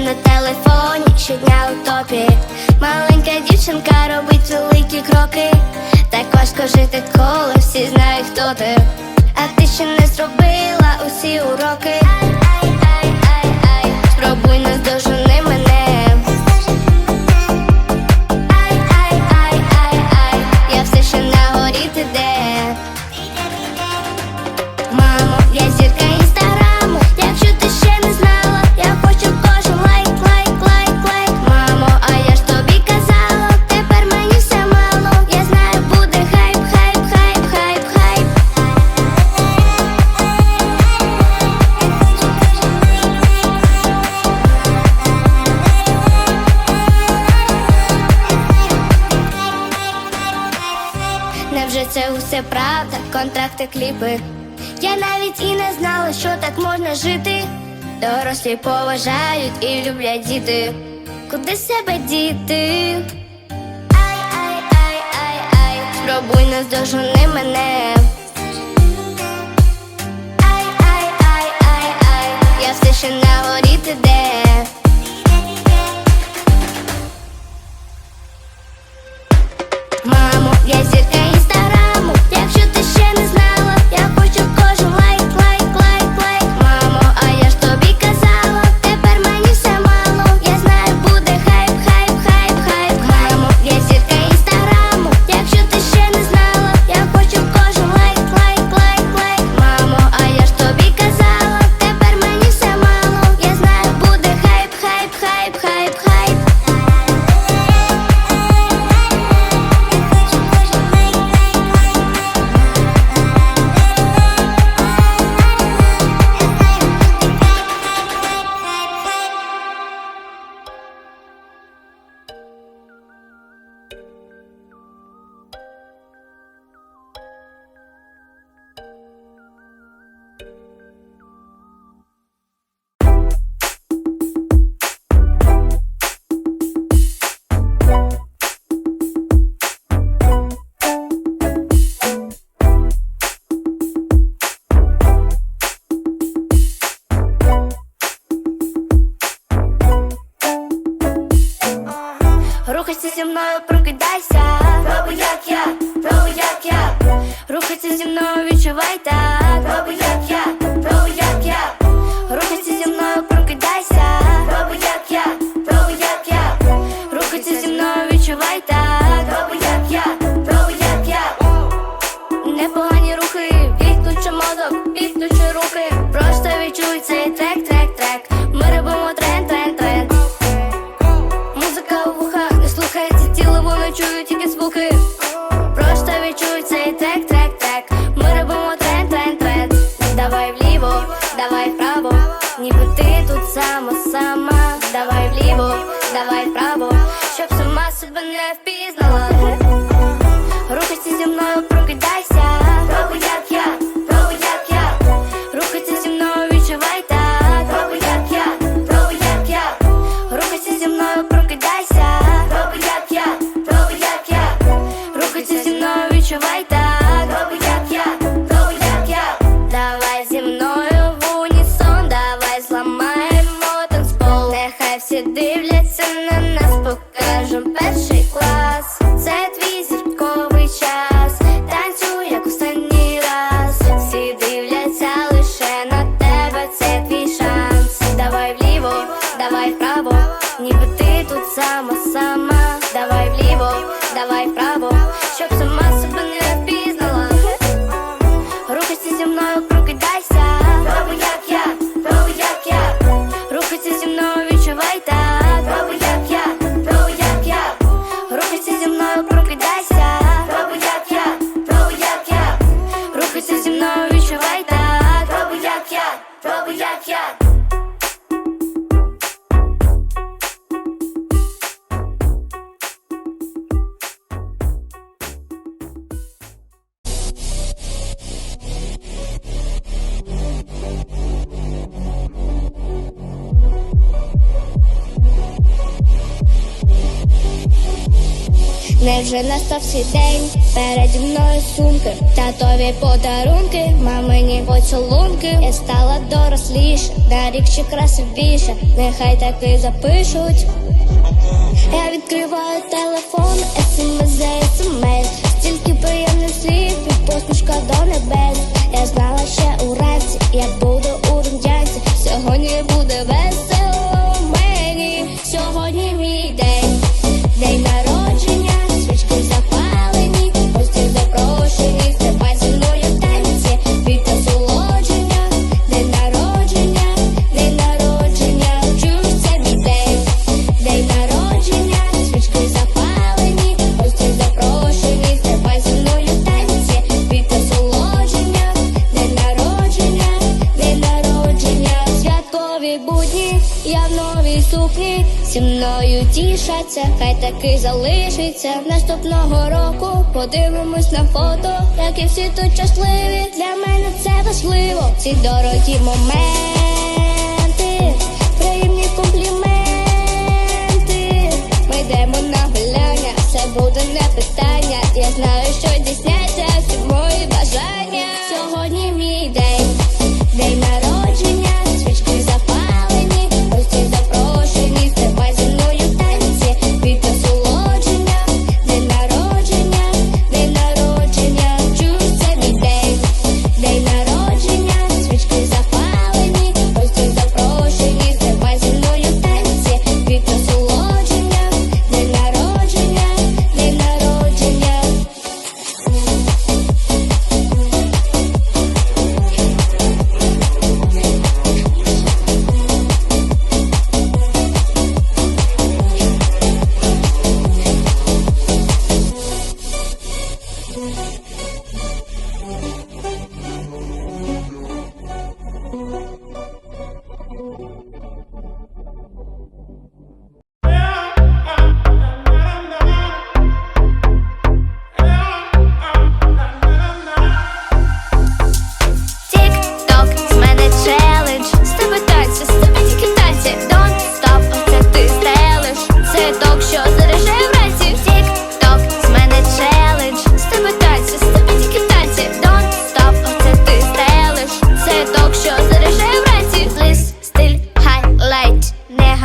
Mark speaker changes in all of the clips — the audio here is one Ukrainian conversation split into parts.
Speaker 1: на телефоні, щодня у топі Маленька дівчинка робить великі кроки. Так важко жити, коли всі знають, хто ти. А ти ще не зробила усі уроки. Ай, ай, ай, ай, ай, спробуй нас дожени мене це усе правда, контракти, кліпи. Я навіть і не знала, що так можна жити. Дорослі поважають і люблять діти. Куди себе діти? Ай, ай, ай, ай, ай, спробуй нас дожени мене. Ай, ай, ай, ай, ай, я все ще на горі де. Мамо, я зі. хочеться зі мною. Невже настав свій день, переді мною сумки, татові подарунки, мамині поцілунки. Я стала доросліше, на рік ще красивіше, нехай таки запишуть. Я відкриваю телефон, смс за смс Стільки приємних слів і посмішка до небес Я знала ще уранці, як буду Ці дорогі моменти, приємні компліменти. Ми йдемо на гуляння, все буде не питання. Я знаю, що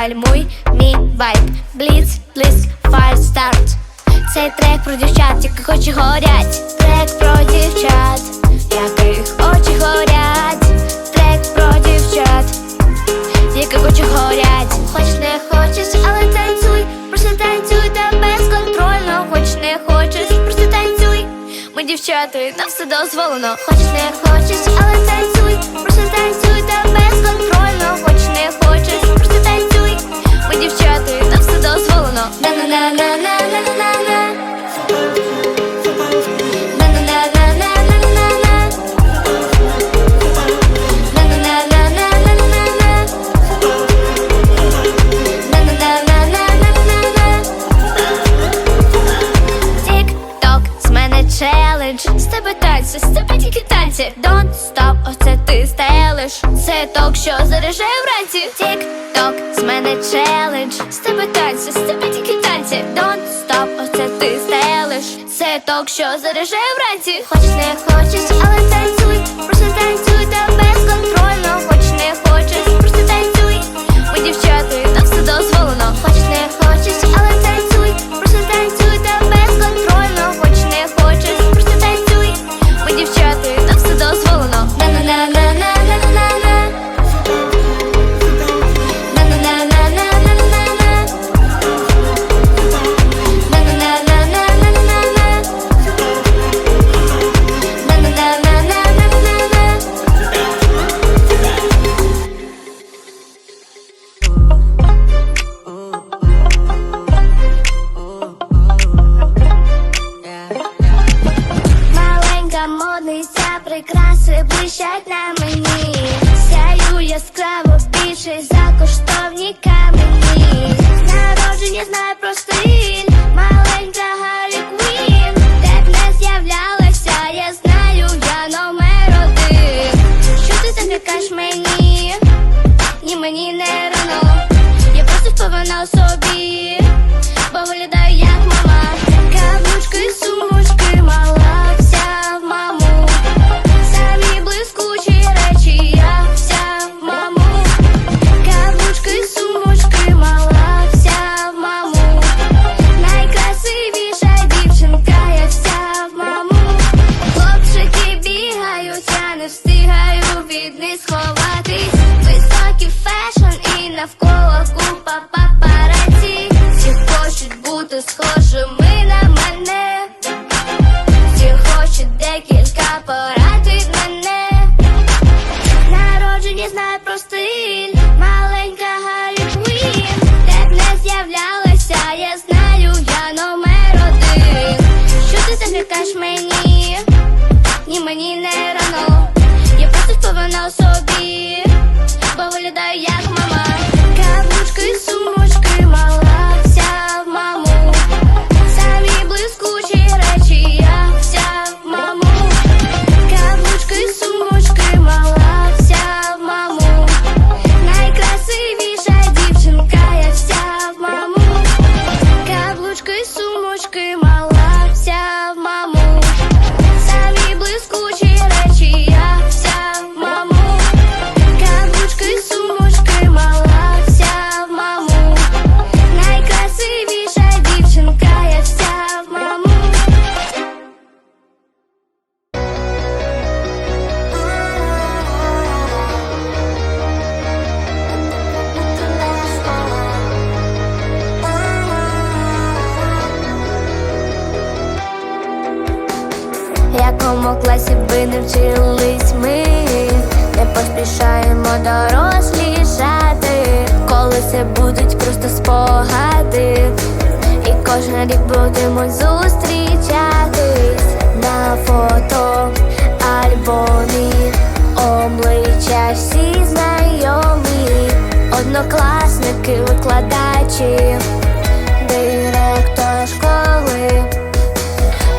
Speaker 1: гальмуй, мій вайб Бліц, блиск, файл, старт цей трек про дівчат, які очі горять. Трек про дівчат, яких очі горять. Трек про дівчат, яких очі горять. Хоч не хочеш, але танцюй, просто танцюй та безконтрольно. Хоч не хочеш, просто танцюй. Ми дівчата, нам все дозволено. Хоч не хочеш, але танцюй, просто танцюй та безконтрольно. Хоч не хочеш, мене челендж. З тебе танці, з тебе тільки танці. Don't stop, оце ти стелиш. Це ток, що заряджає вранці. Хоч не хочеш, але танцюй. Просто танцюй та безконтрольно. Хоч не хочеш, просто танцюй. Ми дівчата, закликаєш мені? Ні, мені не рано. Я просто впевнена у собі, бо виглядаю як якому класі ви не вчились ми, не поспішаємо дорослішати, коли це будуть просто спогади, і кожен рік будемо зустрічатись на фото альбомі, обличчя всі знайомі, однокласники, викладачі, директор школи.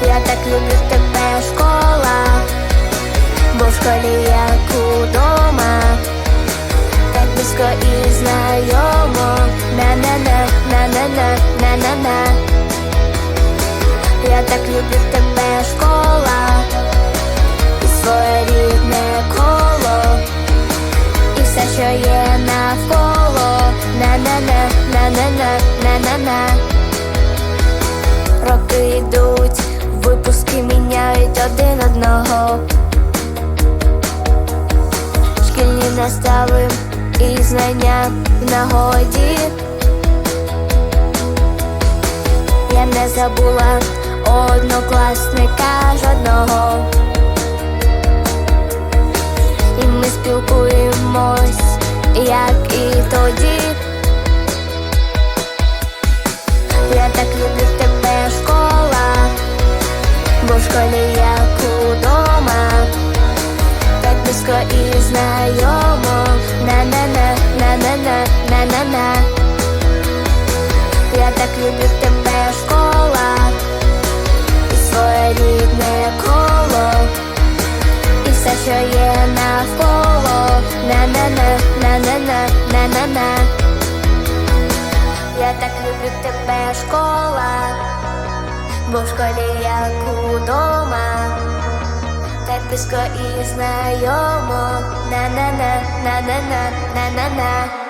Speaker 1: Я так люблю тебе, школа, бо в школі як удома, так близько і знайомо, на-на-на, на-на-на, на-на-на. Я так люблю тебе, школа, і своє рідне коло, і все, що є навколо, на-на-на, на-на-на, на-на-на. Роки йдуть, випуски міняють одного. Шкільні настави і знання в нагоді. Я не забула однокласника жодного. І ми спілкуємось, як і тоді. Я так люблю тебе, школа, бо в школі як знайомо, на-на-на, на-на-на, на-на-на. Я так люблю тебе, школа, і своє рідне коло, і все, що є навколо, на-на-на, на-на-на, на-на-на. Я так люблю тебе, школа, бо в школі як удома, так близько і знайомо, на-на-на, на-на-на, на-на-на. Ми з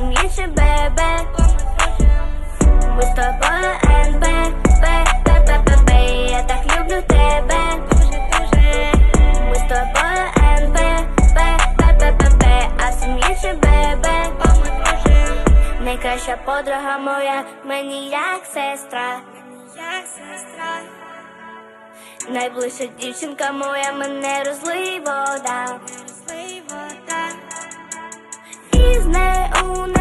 Speaker 1: Інше ББ. Ми з тобою НП, П, П, П, П, П, я так люблю тебе. Ми з тобою П, а інше ББ. Найкраща подруга моя, мені як сестра. Як сестра. Найближча дівчинка моя, мене розлий вода. Розлий вода. І з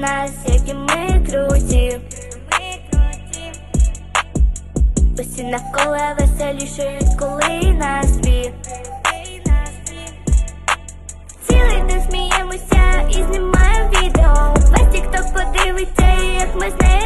Speaker 1: нас, які ми круті Усі навколо веселішають, коли на дві Цілий день сміємося і знімаємо відео. Весь тік-ток подивиться, як ми з нею